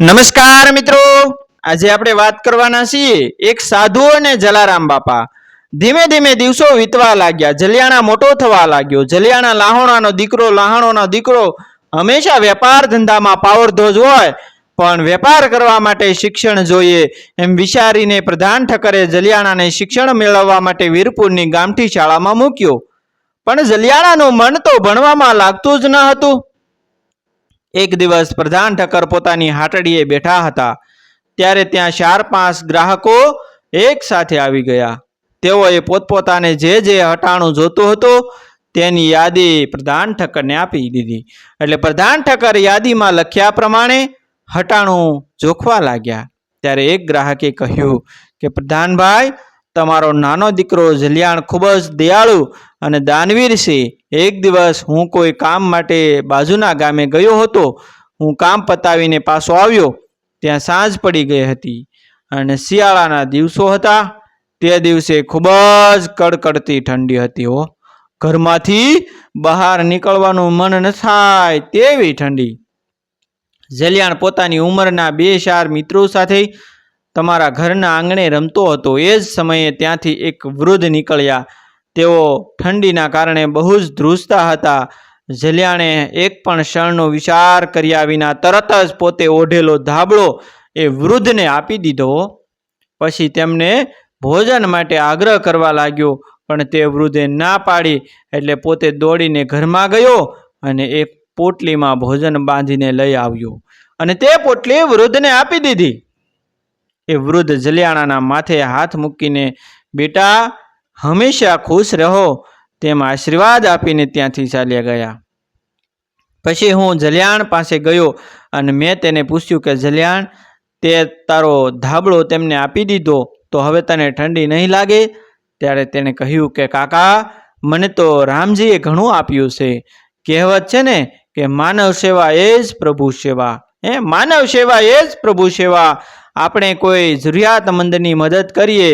નમસ્કાર મિત્રો. આજે આપણે વાત કરવાના છીએ એક સાધુ અને જલારામ બાપા. ધીમે ધીમે દિવસો વીતવા લાગ્યા. જલિયાણા મોટો થવા લાગ્યો. જલિયાણા લાહોણાનો દીકરો, લાહાણોનો દીકરો હંમેશા વેપાર ધંધામાં પાવરધોજ હોય, પણ વેપાર કરવા માટે શિક્ષણ જોઈએ. એમ વિચારીને પ્રધાન ઠક્કરે જલિયાણાને શિક્ષણ મેળવવા માટે વીરપુરની ગામઠી શાળામાં મૂક્યો. પણ જલિયાણાનું મન તો ભણવામાં લાગતું જ ન હતું. એક દિવસ પ્રધાન ઠક્કર પોતાની હાટડીએ બેઠા હતા. ત્યારે ત્યાં ચાર પાંચ ગ્રાહકો એક સાથે આવી ગયા. તેઓએ પોતપોતાને જે જે હટાણું જોતું હતું તેની યાદી પ્રધાન ઠક્કરને આપી દીધી. એટલે પ્રધાન ઠક્કર યાદીમાં લખ્યા પ્રમાણે હટાણું જોખવા લાગ્યા. ત્યારે એક ગ્રાહકે કહ્યું કે, પ્રધાનભાઈ તમારો નાનો દીકરો જલિયાણ ખૂબ જ દયાળુ અને દાનવીર છે. એક દિવસ હું કોઈ કામ માટે બાજુના ગામે ગયો હતો. હું કામ પતાવીને પાછો આવ્યો. ત્યાં સાંજ પડી ગઈ હતી અને શિયાળાના દિવસો હતા. તે દિવસે ખૂબ જ કડકડતી ઠંડી હતી હો. ઘરમાંથી બહાર નીકળવાનું મન ન થાય તેવી ઠંડી. જલિયાણ પોતાની ઉંમરના બે ચાર મિત્રો સાથે તમારા ઘરના આંગણે રમતો હતો. એ જ સમયે ત્યાંથી એક વૃદ્ધ નીકળ્યા. તેઓ ઠંડીના કારણે બહુ જ ધ્રુજતા હતા. જલિયાણે એક પણ ક્ષણનો વિચાર કર્યા વિના તરત જ પોતે ઓઢેલો ધાબળો એ વૃદ્ધને આપી દીધો. પછી તેમને ભોજન માટે આગ્રહ કરવા લાગ્યો, પણ તે વૃદ્ધે ના પાડી એટલે પોતે દોડીને ઘરમાં ગયો અને એક પોટલીમાં ભોજન બાંધીને લઈ આવ્યો. અને તે પોટલી વૃદ્ધને આપી દીધી. એ વૃદ્ધ જલિયાણાના માથે હાથ મૂકીને, બેટા, હંમેશા ખુશ રહો. તેમ આશીર્વાદ આપીને ત્યાંથી ચાલ્યા ગયા. પછી હું જલિયાણ પાસે ગયો અને મેં તેને પૂછ્યું કે, જલિયાણ, તે તારો ધાબળો તેમને આપી દીધો, તો હવે તને ઠંડી નહીં લાગે? ત્યારે તેણે કહ્યું કે, કાકા, મને તો રામજીએ ઘણું આપ્યું છે. કહેવત છે ને કે, માનવ સેવા એ જ પ્રભુ સેવા. હે, માનવ સેવા એ જ પ્રભુ સેવા. આપણે કોઈ જરૂરિયાતમંદની મદદ કરીએ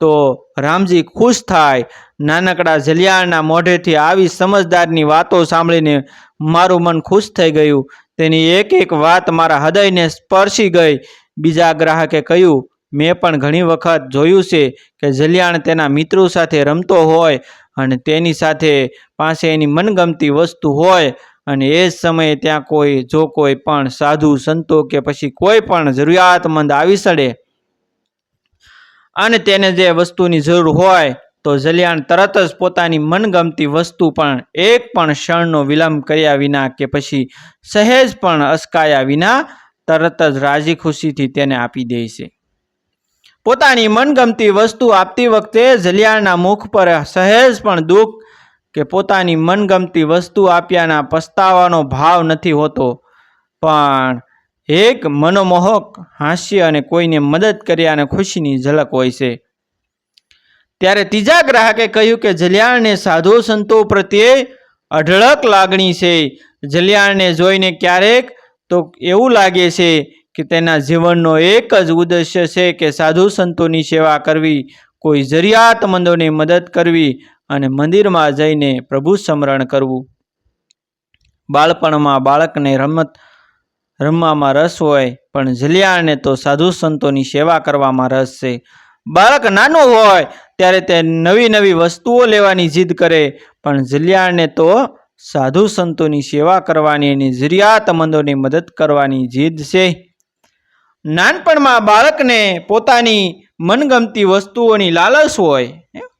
તો રામજી ખુશ થાય. નાનકડા જલિયાળના મોઢેથી આવી સમજદારની વાતો સાંભળીને મારું મન ખુશ થઈ ગયું. તેની એક એક વાત મારા હૃદયને સ્પર્શી ગઈ. બીજા ગ્રાહકે કહ્યું, મેં પણ ઘણી વખત જોયું છે કે જલિયાણ તેના મિત્રો સાથે રમતો હોય અને તેની સાથે પાસે એની મનગમતી વસ્તુ હોય. અને એ જ સમયે ત્યાં કોઈ, જો કોઈ પણ સાધુ, સંતો કે પછી કોઈ પણ જરૂરિયાતમંદ આવી સડે અને તેને જે વસ્તુની જરૂર હોય, તો જલિયાણ તરત જ પોતાની મનગમતી વસ્તુ પણ, એક પણ ક્ષણનો વિલંબ કર્યા વિના કે પછી સહેજ પણ અસકાયા વિના તરત જ રાજી ખુશીથી તેને આપી દે છે. પોતાની મનગમતી વસ્તુ આપતી વખતે જલિયાણના મુખ પર સહેજ પણ દુઃખ કે પોતાની મનગમતી વસ્તુ આપ્યાના પસ્તાવાનો ભાવ નથી હોતો. પણ એક મનોમોહક હાસ્ય અને કોઈને મદદ કર્યાને ખુશીની ઝલક હોય છે. ત્યારે ત્રીજા ગ્રાહકે કહ્યું કે જલિયાણને સાધુ સંતો પ્રત્યે અઢળક લાગણી છે. જલિયાણને જોઈને ક્યારેક તો એવું લાગે છે કે તેના જીવનનો એક જ ઉદ્દેશ્ય છે કે સાધુ સંતોની સેવા કરવી. કોઈ જરૂરિયાતમંદોની મદદ કરવી અને મંદિરમાં જઈને પ્રભુ સ્મરણ કરવું. બાળપણમાં બાળકને રમત, રમવામાં રસ હોય, પણ જલિયાને તો સાધુ સંતોની સેવા કરવામાં રસ છે. બાળક નાનું હોય, ત્યારે તે નવી નવી વસ્તુઓ લેવાની જીદ કરે, પણ જલિયાને તો સાધુ સંતોની સેવા કરવાની અને જરૂરિયાતમંદોની મદદ કરવાની જીદ છે. નાનપણમાં બાળકને પોતાની મનગમતી વસ્તુઓની લાલચ હોય?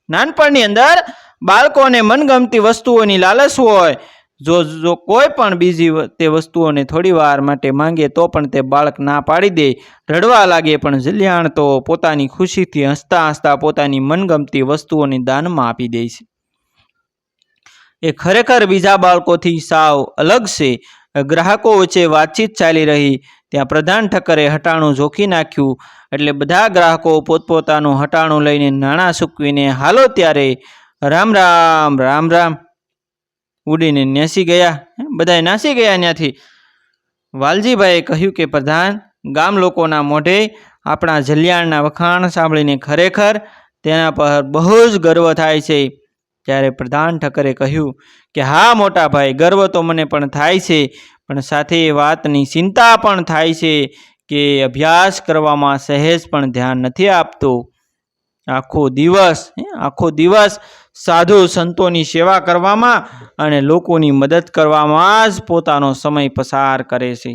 નાનપણની અંદર બાળકોને મનગમતી વસ્તુઓની લાલચ હોય, જો જો કોઈ પણ બીજી તે વસ્તુઓને થોડી વાર માટે માંગે તો પણ તે બાળક ના પાડી દે. રડવા લાગે પણ જલ્યાણ તો પોતાની ખુશીથી હસતા હસતા પોતાની મનગમતી વસ્તુઓની દાનમાં આપી દે છે. એ ખરેખર બીજા બાળકોથી સાવ અલગ છે. ગ્રાહકો વચ્ચે વાતચીત ચાલી રહી, ત્યાં પ્રધાન ઠક્કરે હટાણું જોખી નાખ્યું. એટલે બધા ગ્રાહકો પોતપોતાનું હટાણું લઈને નાણાં સૂકવીને હાલો ત્યારે રામ રામ રામ રામ. ઉડીને નાસી ગયા. બધાએ નાસી ગયા ત્યાંથી વાલજીભાઈએ કહ્યું કે, પ્રધાન, ગામ લોકોના મોઢે આપણા જલિયાણના વખાણ સાંભળીને ખરેખર તેના પર બહુ જ ગર્વ થાય છે. ત્યારે પ્રધાન ઠક્કરે કહ્યું કે, હા મોટા ભાઈ ગર્વ તો મને પણ થાય છે, પણ સાથે વાતની ચિંતા પણ થાય છે કે અભ્યાસ કરવામાં સહેજ પણ ધ્યાન નથી આપતો. આખો દિવસ આખો દિવસ સાધુ સંતોની સેવા કરવામાં અને લોકોની મદદ કરવામાં જ પોતાનો સમય પસાર કરે છે.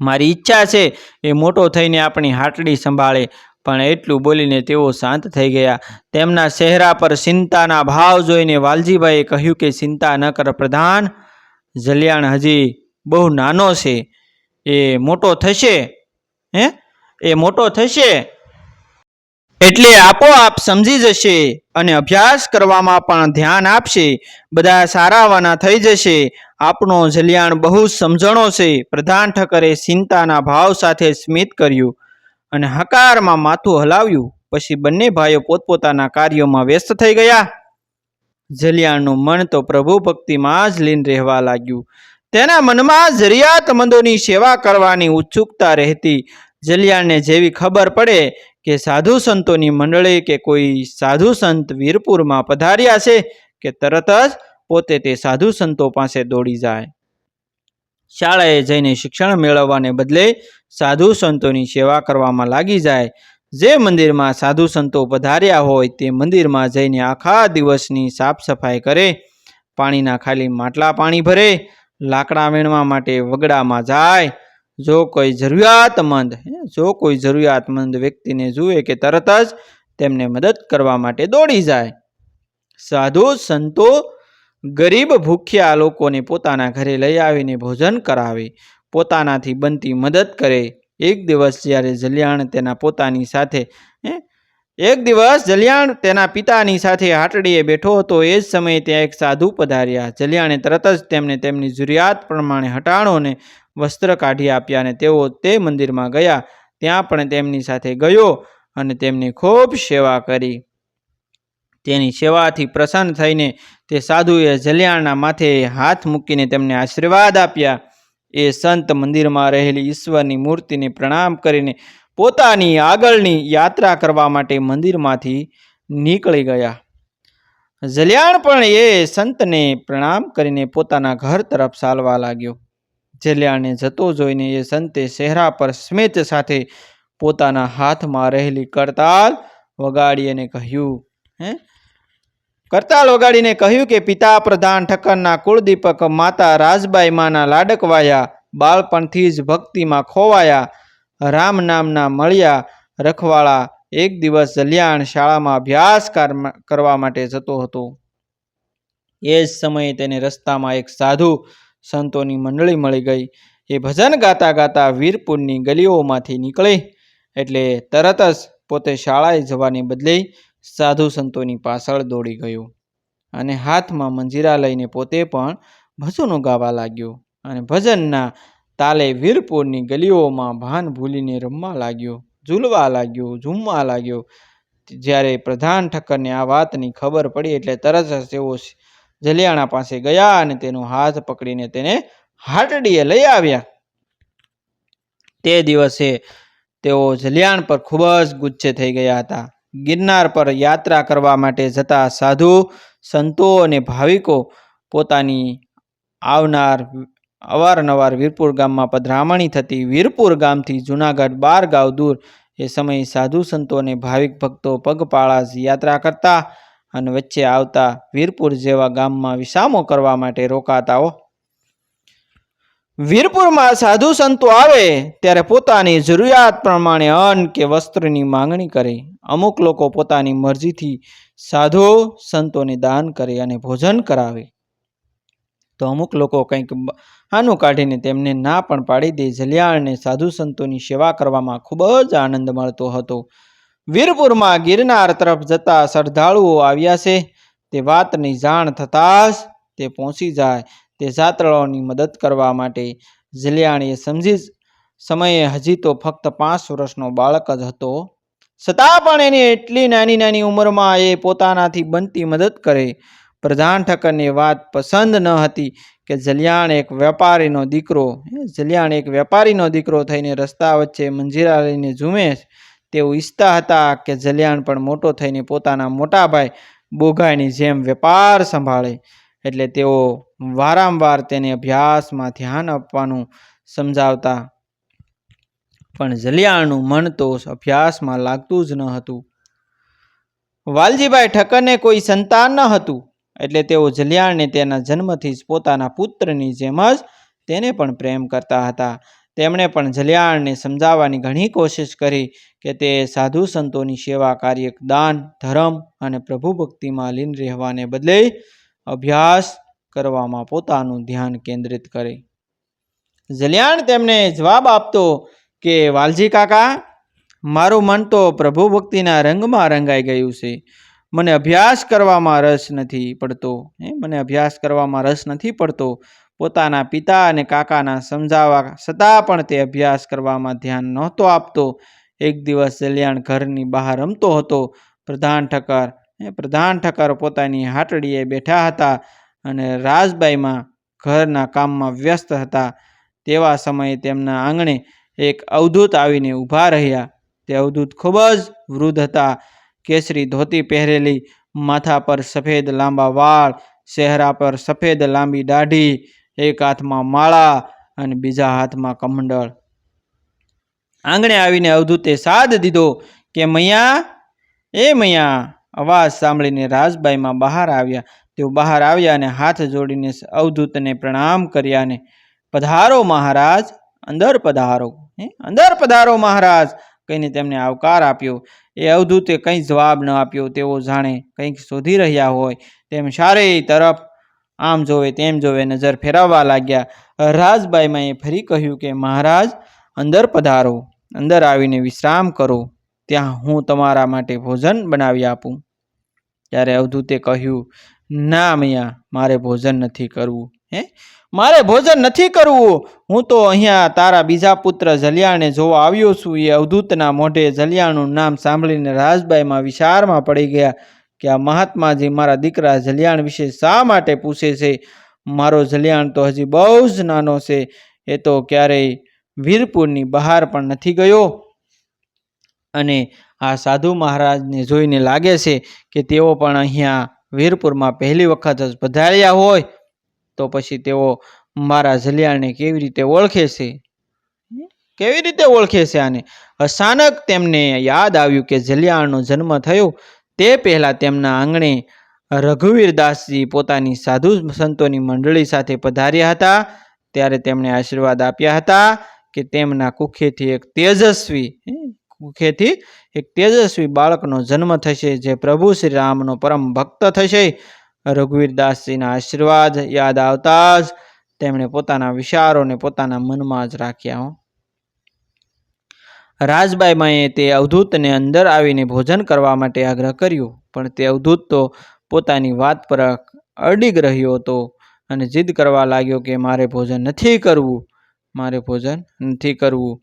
મારી ઈચ્છા છે એ મોટો થઈને આપણી હાટડી સંભાળે, પણ એટલું બોલીને તેઓ શાંત થઈ ગયા. તેમના ચહેરા પર ચિંતાના ભાવ જોઈને વાલજીભાઈએ કહ્યું કે ચિંતા ન કર પ્રધાન, જલિયાણ હજી બહુ નાનો છે. એ મોટો થશે, હે? એ મોટો થશે. એટલે આપોઆપ સમજી જશે અને અભ્યાસ કરવામાં પણ ધ્યાન આપશે. બધા સારાવાના થઈ જશે. આપણો જલિયાણ બહુ સમજણો છે. પ્રધાન ઠકરે ચિંતાના ભાવ સાથે સ્મિત કર્યું અને હકારમાં માથું હલાવ્યું. પછી બંને ભાઈઓ પોતપોતાના કાર્યોમાં વ્યસ્ત થઈ ગયા. જલિયાણનું મન તો પ્રભુ ભક્તિમાં જ લીન રહેવા લાગ્યું. તેના મનમાં જરિયાતમંદોની સેવા કરવાની ઉત્સુકતા રહેતી. જલિયાણને જેવી ખબર પડે કે સાધુ સંતોની મંડળી કે કોઈ સાધુ સંત વીરપુરમાં પધાર્યા છે કે તરત જ પોતે તે સાધુ સંતો પાસે દોડી જાય. શાળાએ જઈને શિક્ષણ મેળવવાને બદલે સાધુ સંતોની સેવા કરવામાં લાગી જાય. જે મંદિરમાં સાધુ સંતો પધાર્યા હોય તે મંદિરમાં જઈને આખા દિવસની સાફ સફાઈ કરે. પાણીના ખાલી માટલા પાણી ભરે. લાકડા વીણવા માટે વગડામાં જાય. જો કોઈ જરૂરિયાતમંદ જો કોઈ જરૂરિયાતમંદ વ્યક્તિને જુએ કે તરત જ તેમને મદદ કરવા માટે દોડી જાય. સાધુ, સંતો, ગરીબ, ભૂખ્યા લોકોને પોતાના ઘરે લઈ આવીને ભોજન કરાવે. પોતાનાથી બનતી મદદ કરે. એક દિવસ જ્યારે જલિયાણ તેના પોતાની સાથે એક દિવસ જલિયાણ તેના પિતાની સાથે હાટડીએ બેઠો હતો. એ જ સમયે ત્યાં એક સાધુ પધાર્યા. જલિયાણે તરત જ તેમને તેમની જરૂરિયાત પ્રમાણે હટાણોને વસ્ત્ર કાઢી આપ્યા અને તેઓ તે મંદિરમાં ગયા. ત્યાં પણ તેમની સાથે ગયો અને તેમની ખૂબ સેવા કરી. તેની સેવાથી પ્રસન્ન થઈને તે સાધુએ જલિયાણના માથે હાથ મૂકીને તેમને આશીર્વાદ આપ્યા. એ સંત મંદિરમાં રહેલી ઈશ્વરની મૂર્તિને પ્રણામ કરીને પોતાની આગળની યાત્રા કરવા માટે મંદિરમાંથી નીકળી ગયા. જલ્યાણ પણ એ સંતને પ્રણામ કરીને પોતાના ઘર તરફ ચાલવા લાગ્યો. જલિયાણને જતો જોઈને એ સંતે ચહેરા પર સ્મિત સાથે પોતાના હાથમાં રહેલી કરતાલ વગાડી અને કહ્યું, હે? કરતાલ વગાડીને કહ્યું કે, પિતા પ્રધાન ઠક્કરના કુળદીપક માતા રાજબાઈ માના લાડકવાયા, બાળપણથી જ ભક્તિમાં ખોવાયા રામ નામના મળ્યા રખવાળા એક દિવસ જલિયાણ શાળામાં અભ્યાસ કાર- કરવા માટે જતો હતો. એ જ સમયે તેને રસ્તામાં એક સાધુ સંતોની મંડળી મળી ગઈ. એ ભજન ગાતા ગાતા વીરપુરની ગલીઓમાંથી નીકળી એટલે તરત જ પોતે શાળાએ જવાને બદલે સાધુ સંતોની પાછળ દોડી ગયો અને હાથમાં મંજીરા લઈને પોતે પણ ભજનો ગાવા લાગ્યો અને ભજનના તાલે વીરપુરની ગલીઓમાં ભાન ભૂલીને રમવા લાગ્યો, ઝૂલવા લાગ્યો, ઝૂમવા લાગ્યો. જ્યારે પ્રધાન ઠક્કરને આ વાતની ખબર પડી એટલે તરત જ તેઓ જલિયાણા પાસે ગયા અને તેનો હાથ પકડીને તેને હાટડીએ લઈ આવ્યા. તે દિવસે તેઓ જલિયાણ પર ખૂબ જ ગુચ્છે થઈ ગયા હતા. ગિરનાર પર યાત્રા કરવા માટે જતા સાધુ, સંતો અને ભાવિકો પોતાની આવનાર અવારનવાર વીરપુર ગામમાં પધરામણી થતી વીરપુર ગામથી જુનાગઢ બાર ગાંવ દૂર એ સમયે સાધુ સંતો અને ભાવિક ભક્તો પગપાળા યાત્રા કરતા અને વચ્ચે આવતા વીરપુર જેવા ગામમાં વિસામો કરવા માટે રોકાતા હો. વીરપુરમાં સાધુ સંતો આવે ત્યારે પોતાની જરૂરિયાત પ્રમાણે અન્ન કે વસ્ત્રની માંગણી કરે. અમુક લોકો પોતાની મરજીથી સાધુ સંતોને દાન કરે અને ભોજન કરાવે. તો અમુક લોકો કંઈક આનું કાઢીને તેમને ના પણ પાડી દે. જલિયાળને સાધુ સંતોની સેવા કરવામાં ખૂબ જ આનંદ મળતો હતો. વીરપુરમાં ગિરનાર તરફ જતા શ્રદ્ધાળુઓ આવ્યા છે. તે વાતની જાણ થતાં જ તે પહોંચી જાય. તે જાત્રાળુઓની મદદ કરવા માટે જલિયાણીએ સમજી સમયે હજી તો ફક્ત પાંચ વર્ષનો બાળક જ હતો. છતાં પણ એની એટલી નાની નાની ઉંમરમાં એ પોતાનાથી બનતી મદદ કરે. પ્રધાન ઠક્કરની વાત પસંદ ન હતી કે જલિયાણ એક વેપારીનો દીકરો જલિયાણ એક વેપારીનો દીકરો થઈને રસ્તા વચ્ચે મંજીરા લઈને ઝૂમે તેઓ ઈચ્છતા હતા કે જલિયાણ પણ મોટો થઈને પોતાના મોટા ભાઈ બોઘાઈની જેમ વેપાર સંભાળે, એટલે તેઓ વારંવાર તેને અભ્યાસમાં ધ્યાન આપવાનું સમજાવતા. પણ જલિયાણનું મન તો અભ્યાસમાં લાગતું જ ન હતું. વાલજીભાઈ ઠક્કરને કોઈ સંતાન ન હતું. એટલે તેઓ જલિયાણને તેના જન્મથી જ પોતાના પુત્રની જેમ જ તેને પણ પ્રેમ કરતા હતા. તેમણે પણ જલિયાણને સમજાવવાની ઘણી કોશિશ કરી કે તે સાધુ સંતોની સેવા કાર્ય, દાન, ધર્મ અને પ્રભુ ભક્તિમાં લીન રહેવાને બદલે અભ્યાસ કરવામાં પોતાનું ધ્યાન કેન્દ્રિત કરે. જલિયાણ તેમને જવાબ આપતો કે, વાલજી કાકા, મારું મન તો પ્રભુ ભક્તિના રંગમાં રંગાઈ ગયું છે. મને અભ્યાસ કરવામાં રસ નથી પડતો. હે, મને અભ્યાસ કરવામાં રસ નથી પડતો. પોતાના પિતા અને કાકાના સમજાવવા છતાં પણ તે અભ્યાસ કરવામાં ધ્યાન નહોતો આપતો. એક દિવસ જલ્યાણ ઘરની બહાર રમતો હતો. પ્રધાન ઠક્કર એ પ્રધાન ઠક્કર પોતાની હાટડીએ બેઠા હતા અને રાજબાઈમાં ઘરના કામમાં વ્યસ્ત હતા. તેવા સમયે તેમના આંગણે એક અવધૂત આવીને ઊભા રહ્યા. તે અવધૂત ખૂબ જ વૃદ્ધ હતા. કેસરી ધોતી પહેરેલી, માથા પર સફેદ લાંબા વાળ, ચહેરા પર સફેદ લાંબી દાઢી, એક હાથમાં માળા અને બીજા હાથમાં કમંડળ. આંગણે આવીને અવધૂતે સાદ દીધો કે, મૈયા, એ મૈયા. અવાજ સાંભળીને રાજબાઈમાં બહાર આવ્યા. તેઓ બહાર આવ્યા અને હાથ જોડીને અવધૂતને પ્રણામ કર્યા અને, પધારો મહારાજ, અંદર પધારો. અંદર પધારો મહારાજ, કહીને તેમને આવકાર આપ્યો. એ અવધૂતે કંઈ જવાબ ન આપ્યો, તેઓ જાણે કંઈક શોધી રહ્યા હોય, તેમ શારે તરફ આમ જોવે, તેમ જોવે નજર ફેરવવા લાગ્યા. રાજબાઈમાં એ ફરી કહ્યું કે, મહારાજ, અંદર પધારો, અંદર આવીને વિશ્રામ કરો, ત્યાં હું તમારા માટે ભોજન બનાવી આપું. ત્યારે અવધૂતે કહ્યું, ના મૈયા, મારે ભોજન નથી કરવું. હે? મારે ભોજન નથી કરવું. હું તો અહીંયા તારા બીજા પુત્ર જલિયાણને જોવા આવ્યો છું. એ અવધૂતના મોઢે જલિયાણનું નામ સાંભળીને રાજબાઈમાં વિચારમાં પડી ગયા કે આ મહાત્માજી મારા દીકરા જલિયાણ વિશે શા માટે પૂછે છે? મારો જલિયાણ તો હજી બહુ જ નાનો છે. એ તો ક્યારેય વીરપુરની બહાર પણ નથી ગયો. અને આ સાધુ મહારાજને જોઈને લાગે છે કે તેઓ પણ અહીંયા વીરપુરમાં પહેલી વખત જ પધાર્યા હોય. તો પછી તેઓ મારા જલિયાણને કેવી રીતે ઓળખે છે? કેવી રીતે ઓળખે છે આને? અચાનક તેમને યાદ આવ્યું કે જલિયાણનો જન્મ થયો. તે પહેલાં તેમના આંગણે રઘુવીરદાસજી પોતાની સાધુ સંતોની મંડળી સાથે પધાર્યા હતા. ત્યારે તેમણે આશીર્વાદ આપ્યા હતા કે તેમના કુખેથી એક તેજસ્વી કુખેથી એક તેજસ્વી બાળકનો જન્મ થશે જે પ્રભુ શ્રી રામનો પરમ ભક્ત થશે. રઘુવીરદાસજીના આશીર્વાદ યાદ આવતા જ તેમણે પોતાના વિચારોને પોતાના મનમાં જ રાખ્યા હો. રાજબાઈમાએ તે અવધૂતને અંદર આવીને ભોજન કરવા માટે આગ્રહ કર્યો, પણ તે અવધૂત તો પોતાની વાત પર અડીગ રહ્યો હતો અને જીદ કરવા લાગ્યો કે મારે ભોજન નથી કરવું, મારે ભોજન નથી કરવું,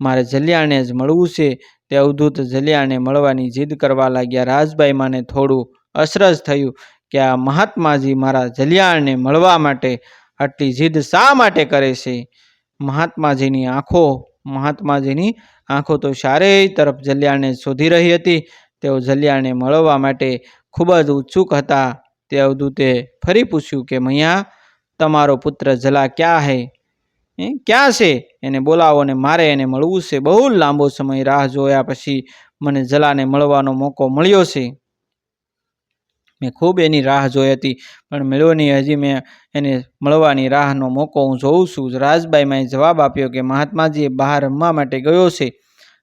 મારે જલિયાને જ મળવું છે. તે અવધૂત જલિયાને મળવાની જીદ કરવા લાગ્યા. રાજબાઈ માને થોડું અસરજ થયું. કે આ મહાત્માજી મારા જલિયાણને મળવા માટે આટલી જીદ શા માટે કરે છે? મહાત્માજીની આંખો મહાત્માજીની આંખો તો ચારેય તરફ જલિયાણને શોધી રહી હતી. તેઓ જલિયાણને મળવા માટે ખૂબ જ ઉત્સુક હતા. તે અવધૂતે ફરી પૂછ્યું કે, મૈયા, તમારો પુત્ર જલા ક્યાં હે? એ ક્યાં છે? એને બોલાવો ને મારે એને મળવું છે. બહુ લાંબો સમય રાહ જોયા પછી મને જલાને મળવાનો મોકો મળ્યો છે. મેં ખૂબ એની રાહ જોઈ હતી, પણ મળ્યો નહીં હજી મેં એને મળવાની રાહનો મોકો હું જોઉં છું. રાજબાઈમાં જવાબ આપ્યો કે, મહાત્માજીએ બહાર રમવા માટે ગયો છે.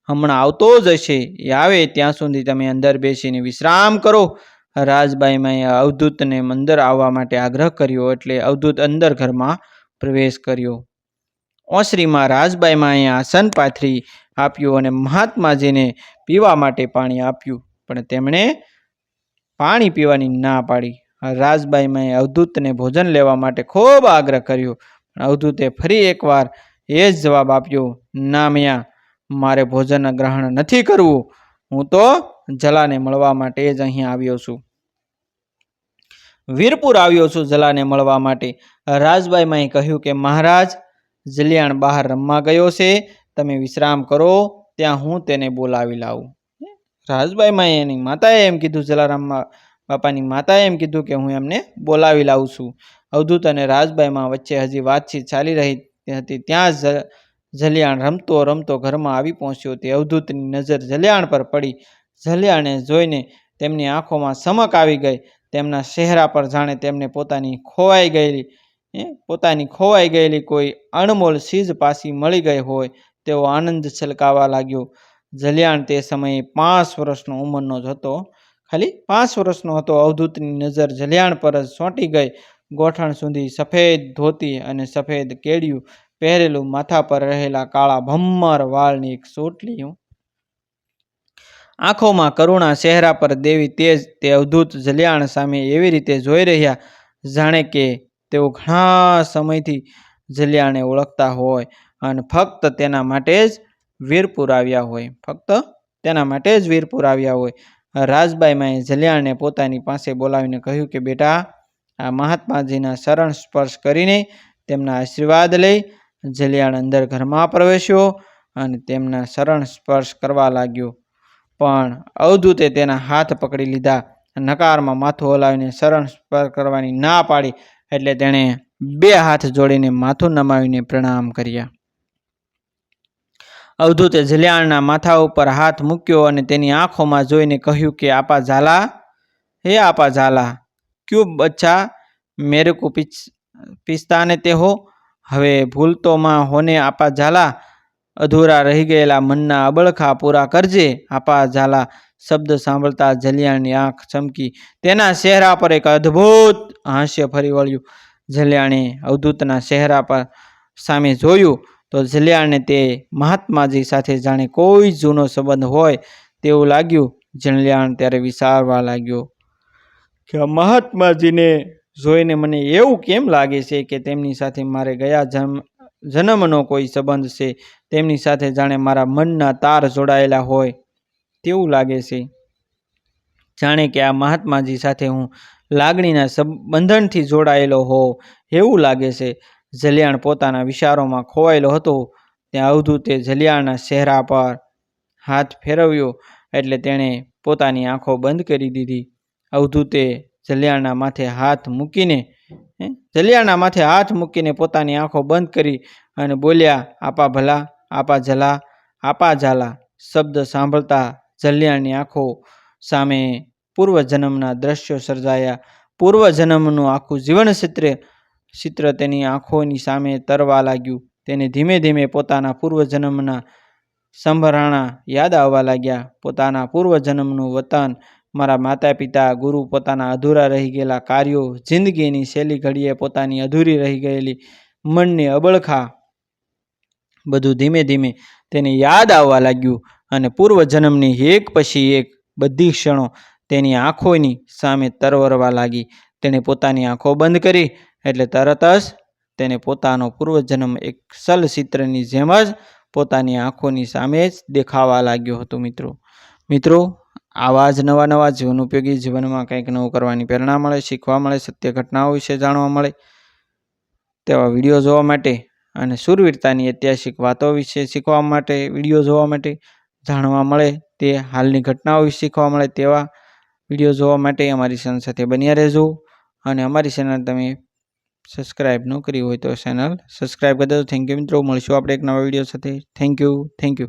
હમણાં આવતો જ હશે. એ આવે ત્યાં સુધી તમે અંદર બેસીને વિશ્રામ કરો. રાજબાઈમાં અવધૂતને અંદર આવવા માટે આગ્રહ કર્યો એટલે અવધૂત અંદર ઘરમાં પ્રવેશ કર્યો. ઓસરીમાં રાજબાઈમાં આસન પાથરી આપ્યું અને મહાત્માજીને પીવા માટે પાણી આપ્યું. પણ તેમણે પાણી પીવાની ના પાડી. રાજબાઈમાં અવધૂતને ભોજન લેવા માટે ખૂબ આગ્રહ કર્યો. પણ અવધૂતે ફરી એકવાર એ જ જવાબ આપ્યો, ના મિયા, મારે ભોજન ગ્રહણ નથી કરવું. હું તો જલાને મળવા માટે જ અહીં આવ્યો છું. વીરપુર આવ્યો છું જલાને મળવા માટે. રાજબાઈમાં કહ્યું કે, મહારાજ, જલિયાણ બહાર રમવા ગયો છે. તમે વિશ્રામ કરો. ત્યાં હું તેને બોલાવી લાવું. રાજબાઈમાં એની માતાએ એમ કીધું, જલારામ બાપાની માતાએ એમ કીધું કે હું એમને બોલાવી લાવું છું. અવધૂત અને રાજબાઈમાં વચ્ચે હજી વાતચીત ચાલી રહી હતી. ત્યાં જ જલિયાણ રમતો રમતો ઘરમાં આવી પહોંચ્યો. તે અવધૂતની નજર જલિયાણ પર પડી. જલિયાણે જોઈને તેમની આંખોમાં સમક આવી ગઈ. તેમના ચહેરા પર જાણે તેમને પોતાની ખોવાઈ ગયેલી એ પોતાની ખોવાઈ ગયેલી કોઈ અણમોલ ચીજ પાછી મળી ગઈ હોય તેવો આનંદ છલકાવા લાગ્યો. જલિયાણ તે સમયે પાંચ વર્ષનો ઉંમરનો જ હતો. ખાલી પાંચ વર્ષનો હતો. અવધૂતની નજર જલિયાણ પર જ સોંટી ગઈ. ગોઠણ સુધી સફેદ ધોતી અને સફેદ કેડિયું પહેરેલું માથા પર રહેલા કાળા ભમ્મર વાળની એક ચોટલીયું. આંખોમાં કરુણા ચહેરા પર દેવી તેજ તે અવધૂત જલિયાણ સામે એવી રીતે જોઈ રહ્યા જાણે કે તેઓ ઘણા સમયથી જલિયાણને ઓળખતા હોય અને ફક્ત તેના માટે જ વીરપુર આવ્યા હોય. ફક્ત તેના માટે જ વીરપુર આવ્યા હોય. રાજબાઈમાએ જલિયાણને પોતાની પાસે બોલાવીને કહ્યું કે, બેટા, આ મહાત્માજીના શરણ સ્પર્શ કરીને તેમના આશીર્વાદ લઈ. જલિયાણ અંદર ઘરમાં પ્રવેશ્યો અને તેમના શરણ સ્પર્શ કરવા લાગ્યો. પણ અવધૂતે તેના હાથ પકડી લીધા. નકારમાં માથું હલાવીને શરણ સ્પર્શ કરવાની ના પાડી એટલે તેણે બે હાથ જોડીને માથું નમાવીને પ્રણામ કર્યા. અવધૂતે જલિયાણના માથા ઉપર હાથ મૂક્યો અને તેની આંખોમાં જોઈને કહ્યું કે, આપા ઝાલા, હે આપા ઝાલા, ક્યુ બચ્ચા, મેરે કો પીછ પીછતાને તે હો, હવે ભૂલ તો માં હોને આપા ઝાલા, અધૂરા રહી ગયેલા મનના અબળખા પૂરા કરજે, આપા ઝાલા, શબ્દ સાંભળતા જલિયાણની આંખ ચમકી. તેના ચહેરા પર એક અદ્ભુત હાસ્ય ફરી વળ્યું. જલિયાણે અવધૂતના ચહેરા પર સામે જોયું. તો જલિયાણને તે મહાત્માજી સાથે જાણે કોઈ જૂનો સંબંધ હોય તેવું લાગ્યું. જલિયાણ ત્યારે વિચારવા લાગ્યો કે મહાત્માજીને જોઈને મને એવું કેમ લાગે છે કે તેમની સાથે મારે ગયા જન્મ, જન્મનો કોઈ સંબંધ છે? તેમની સાથે જાણે મારા મનના તાર જોડાયેલા હોય તેવું લાગે છે. જાણે કે આ મહાત્માજી સાથે હું લાગણીના બંધનથી જોડાયેલો હોઉં એવું લાગે છે. જલિયાણ પોતાના વિચારોમાં ખોવાયેલો હતો, ત્યાં અવધૂતે જલિયાણના ચહેરા પર હાથ ફેરવ્યો એટલે તેણે પોતાની આંખો બંધ કરી દીધી. અવધૂતે જલિયાણના માથે હાથ મૂકીને જલિયાણના માથે હાથ મૂકીને પોતાની આંખો બંધ કરી અને બોલ્યા, આપા ભલા, આપા જલા, આપા ઝાલા શબ્દ સાંભળતા જલિયાણની આંખો સામે પૂર્વજન્મના દ્રશ્યો સર્જાયા. પૂર્વજન્મનું આખું જીવન ચિત્ર તેની આંખોની સામે તરવા લાગ્યું. તેને ધીમે ધીમે પોતાના પૂર્વજન્મના સંભરાણા યાદ આવવા લાગ્યા. પોતાના પૂર્વજન્મનું વતન, મારા માતા પિતા ગુરુ પોતાના અધૂરા રહી ગયેલા કાર્યો, જિંદગીની છેલ્લી ઘડીએ પોતાની અધૂરી રહી ગયેલી મનની અબળખા બધું ધીમે ધીમે તેને યાદ આવવા લાગ્યું અને પૂર્વજન્મની એક પછી એક બધી ક્ષણો તેની આંખોની સામે તરવરવા લાગી. તેણે પોતાની આંખો બંધ કરી એટલે તરત જ તેને પોતાનો પૂર્વજન્મ એક ચલચિત્રની જેમ જ પોતાની આંખોની સામે જ દેખાવા લાગ્યો હતો મિત્રો. મિત્રો, આવા જ નવા નવા જીવન ઉપયોગી જીવનમાં કંઈક નવું કરવાની પ્રેરણા મળે, શીખવા મળે, સત્ય ઘટનાઓ વિશે જાણવા મળે તેવા વીડિયો જોવા માટે અને શૂરવીરતાની ઐતિહાસિક વાતો વિશે શીખવા માટે, વીડિયો જોવા માટે જાણવા મળે તે હાલની ઘટનાઓ વિશે શીખવા મળે તેવા વીડિયો જોવા માટે અમારી ચેનલ સાથે બન્યા રહેજો અને અમારી ચેનલ તમે સબસ્ક્રાઈબ ન કરી હોય તો ચેનલ સબસ્ક્રાઈબ કરી દેજો. થેન્ક યુ મિત્રો. મળીશું આપણે એક નવા વીડિયો સાથે. Thank you thank you